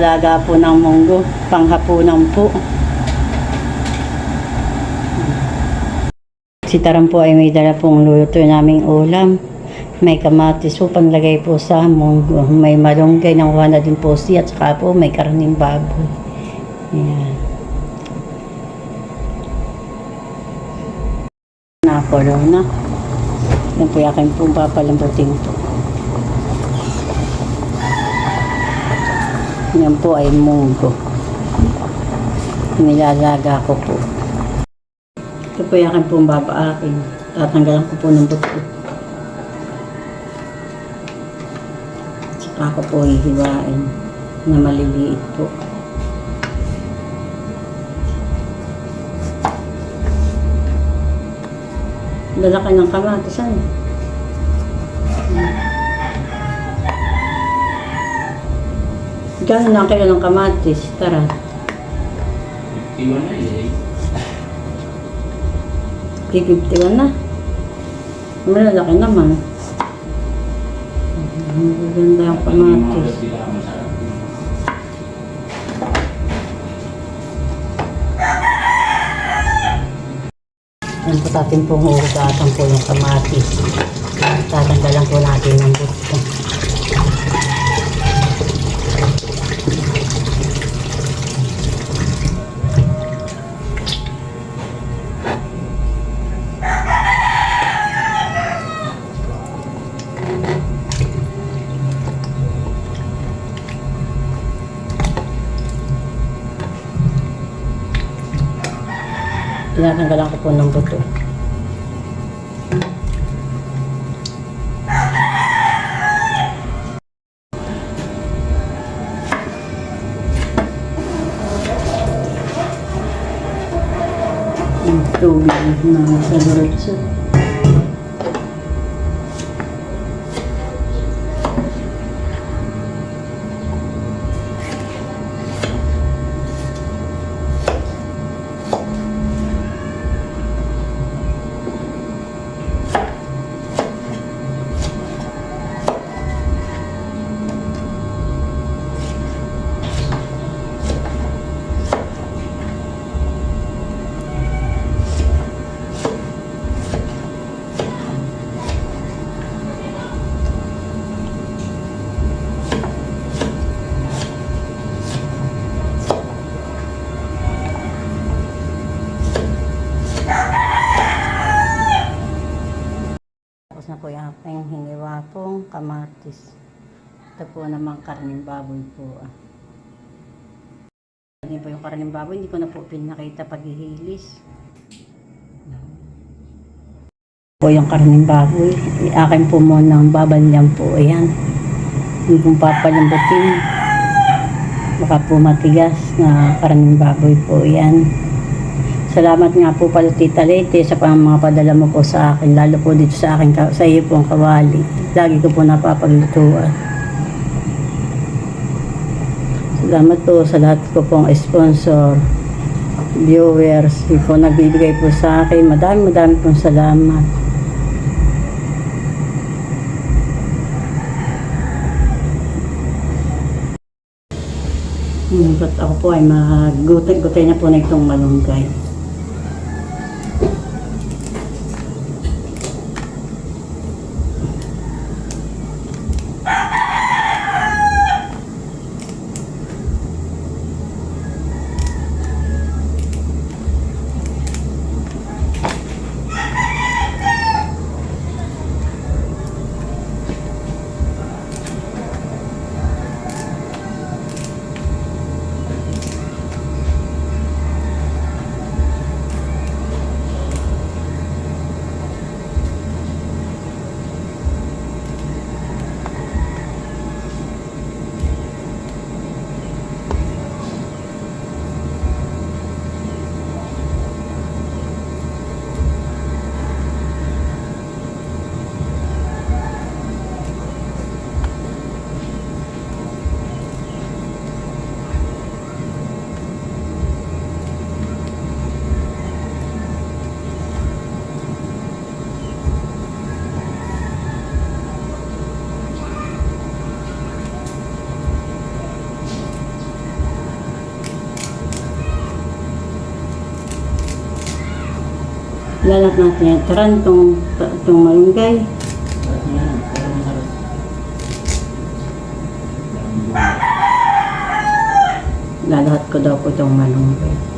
mag-aalaga po ng munggo. Panghapunan po. Si Taram po ay may dala pong luto naming ulam. May kamatis po, panlagay po sa munggo. May malunggay, nakuha na din po siya. At saka po may karning baboy. Ayan. Nakulo na. Yan po yung aking pong papalambutin po. Yan po ay munggo. Nilalaga ko po. Ito po yung aking pong babaakin. Tatanggalan ko po ng buto. Saka ko po hihiwain na maliliit po. Lalaki ng kamatis, ano? Gano'n lang kayo ng kamatis? Tara. Iwan na eh. 351 na. Malalaki naman. Maganda yung kamatis. Po natin pong huhugasan po yung kamatis. Tatanggalan po natin yung gusto. Tinatanggalan ko po ng buto. Yung tubig na sa diretso. Kamatis. Ito po naman karning baboy po. Ah. Ito po yung karning baboy. Hindi ko na po pinakita paghihilis. Po yung karning baboy. Akin po muna ang babanyan po. Ayan. Hindi pong papalambutin. Baka po matigas na karning baboy po. Ayan. Salamat nga po pala Tita Lete sa mga padala mo po sa akin, lalo po dito sa akin, sa iyo pong kawali. Lagi ko po napapaglutuan. Salamat po sa lahat ko pong sponsor, viewers, yung po nagbibigay po sa akin. Madami, madami pong salamat. Hmm, ba't ako po ay magutay-gutay na po na itong malunggay. Lalat natin yan. Taran itong, itong malunggay. Sarap nga yan. Pero masarap. Lalahat ko daw po itong malunggay.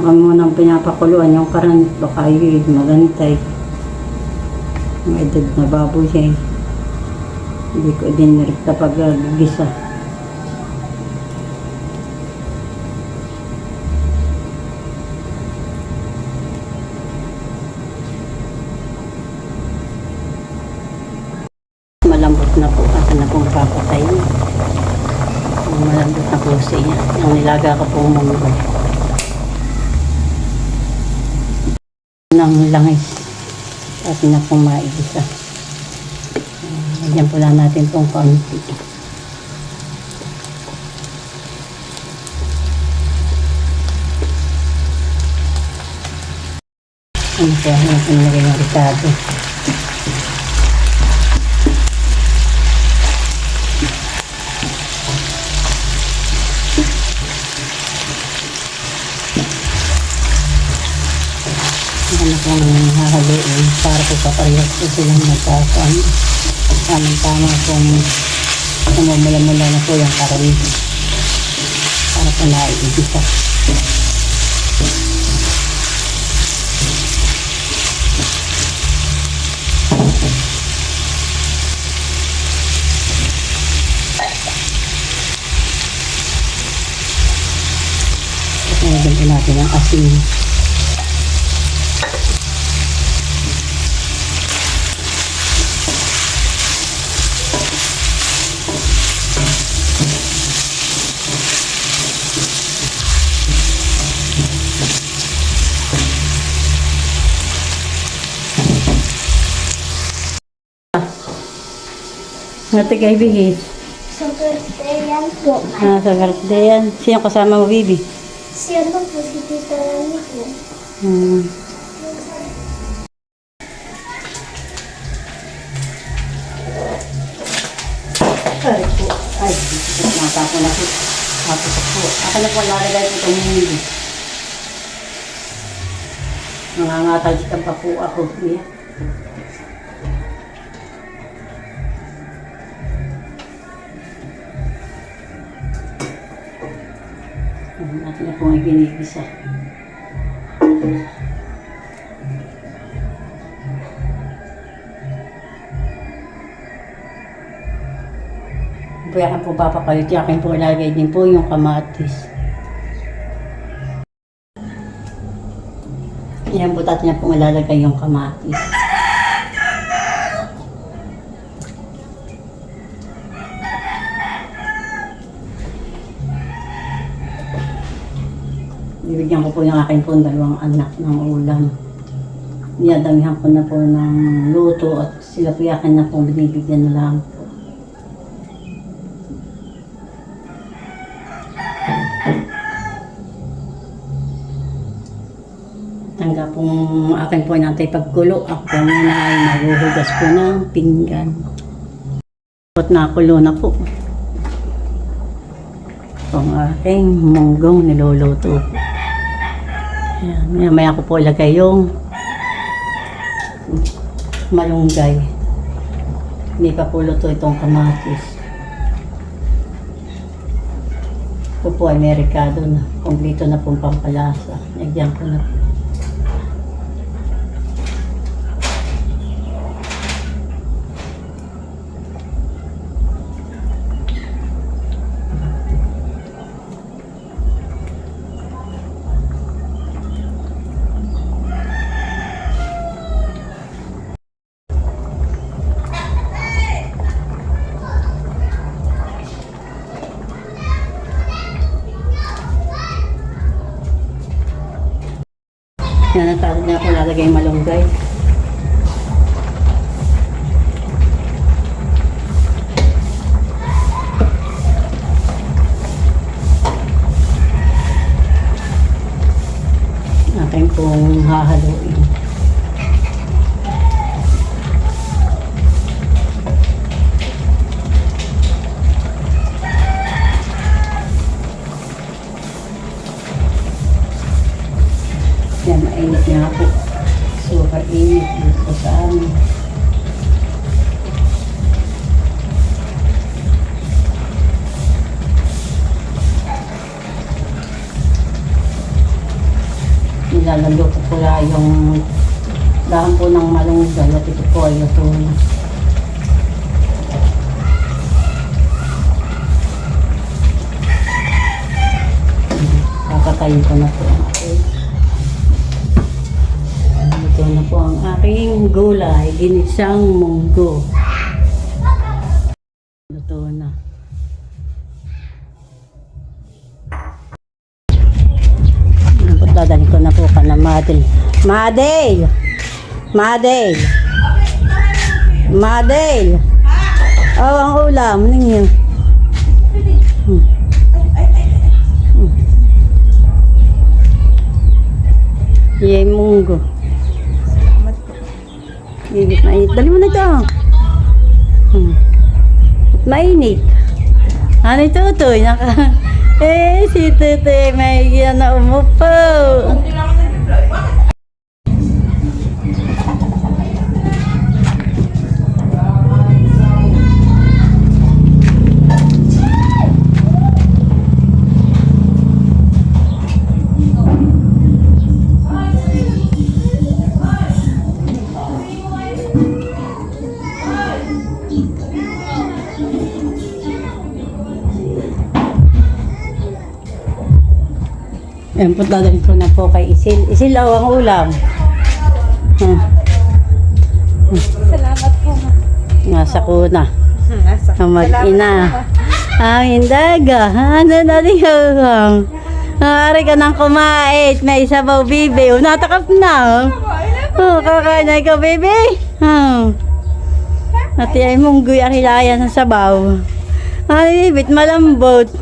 Naka munang pinapakuluan yung karan, baka yun magantay. May edad na baboy siya eh. Hindi ko din rin kapag gisa. Malambot na po at na pong papatay. Malambot na po siya. Ang nilaga ko pong munggo. Ng langis at na maigisa. Uh, Lagyan po lang natin pong kaunti. Ano po, ano po nilagay ng ricado. Ano pong hahaluin para po paparehas po silang magkakuan. Tamang tama kung umumula-mula na po yung karami. Para po naiibisa. Lagyan po natin ang asin. Ngati kay Bihis. Sa birthday yan po. Ah, sa birthday yan. Sino kasama mo, Bibi? Si ano po, si Tita Rani po. Hmm. Ay po. Ay, natapo na po. Tapos po. Ako na po lalagay po itong hindi. Nangangatag pa po ako. Yeah. Na po ay ginigisa. Kaya po papakalit, yakin po ilagay din po yung kamatis. Po tatin niya po ilalagay yung kamatis. Bibigyan ko po yung akin po dalawang anak ng ulam. Niyadamihan ko na po ng luto at sila po yakin na po binibigyan na lang po. Tangga pong akin po nantay pagkulo. Ako po muna ay maghuhugas po ng pinggan. At nakulo na po. Ang aking munggong niluluto po. Ayan, maya ko po ilagay yung malunggay. Hindi pa po itong kamatis. Ito po ay merikado na. Kompleto na pong pampalasa. Nagyan ko na po. Yan, natawag na ako lalagay yung malunggay. Akin pong hahaluin. Nilalalo ko pula yung dahon po ng malunggay at ito po ay ito. Kakatayin ko na po aking ito na po ang aking gulay, ginisang munggo. Ka na Madel. Madel! Madel! Oh, ang ulam ninyo. Hmm. Hmm. Yay, munggo. Init, mainit. Dali mo na ito. Hmm. Mainit. Ano ito, Toy? Naka... Eh, si Tete may na umupo. Yan po, dadalhin ko na po kay Isil. Isil, oh, ang ulam. Hmm. Salamat po. Nasa kuna. Nasa. Ang mag-ina. Ang indaga. Ano na ligang? Ari ka nang kumait. May sabaw, bibi. Oh, natakap na. Oh, oh kakain na ikaw, bibi. Oh. Ati ay munggoy ang hilayan sa sabaw. Ay, bibit malambot.